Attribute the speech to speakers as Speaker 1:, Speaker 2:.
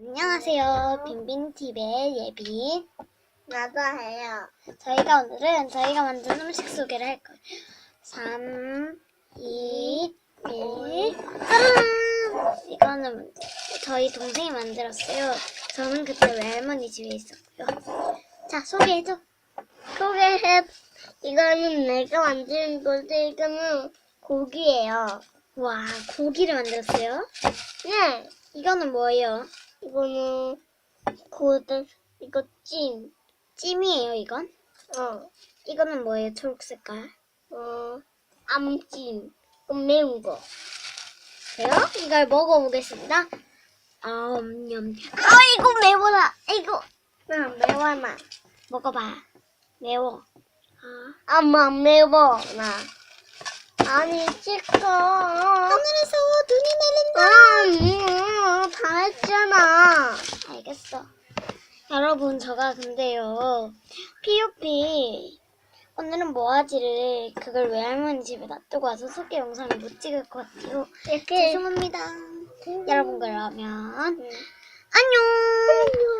Speaker 1: 안녕하세요. 빈빈TV의 예빈.
Speaker 2: 나도 해요.
Speaker 1: 저희가 오늘은 저희가 만든 음식 소개를 할 거예요. 3, 2, 1. 짜란! 이거는 저희 동생이 만들었어요. 저는 그때 외할머니 집에 있었고요. 자, 소개해줘.
Speaker 2: 소개해. 이거는 내가 만든 건데 이거는 고기예요.
Speaker 1: 와, 고기를 만들었어요?
Speaker 2: 네.
Speaker 1: 이거는 뭐예요?
Speaker 2: 이거는 고대 이거 찜.
Speaker 1: 찜이에요, 이건?
Speaker 2: 어.
Speaker 1: 이거는 뭐예요, 초록 색깔?
Speaker 2: 어. 암찜. 좀 매운 거.
Speaker 1: 그래요? 이걸 먹어보겠습니다. 아, 엄냠.
Speaker 2: 아 이거 매워라. 이거. 응 매워 나.
Speaker 1: 먹어봐. 매워. 아.
Speaker 2: 엄마 매워 나. 아니 찍어.
Speaker 1: 알겠어. 여러분, 제가 근데요, POP, 오늘은 뭐하지를 그걸 외할머니 집에 놔두고 와서 소개 영상을 못 찍을 것 같아요.
Speaker 2: 이렇게
Speaker 1: 죄송합니다. 여러분, 그러면,
Speaker 2: 음.
Speaker 1: 안녕!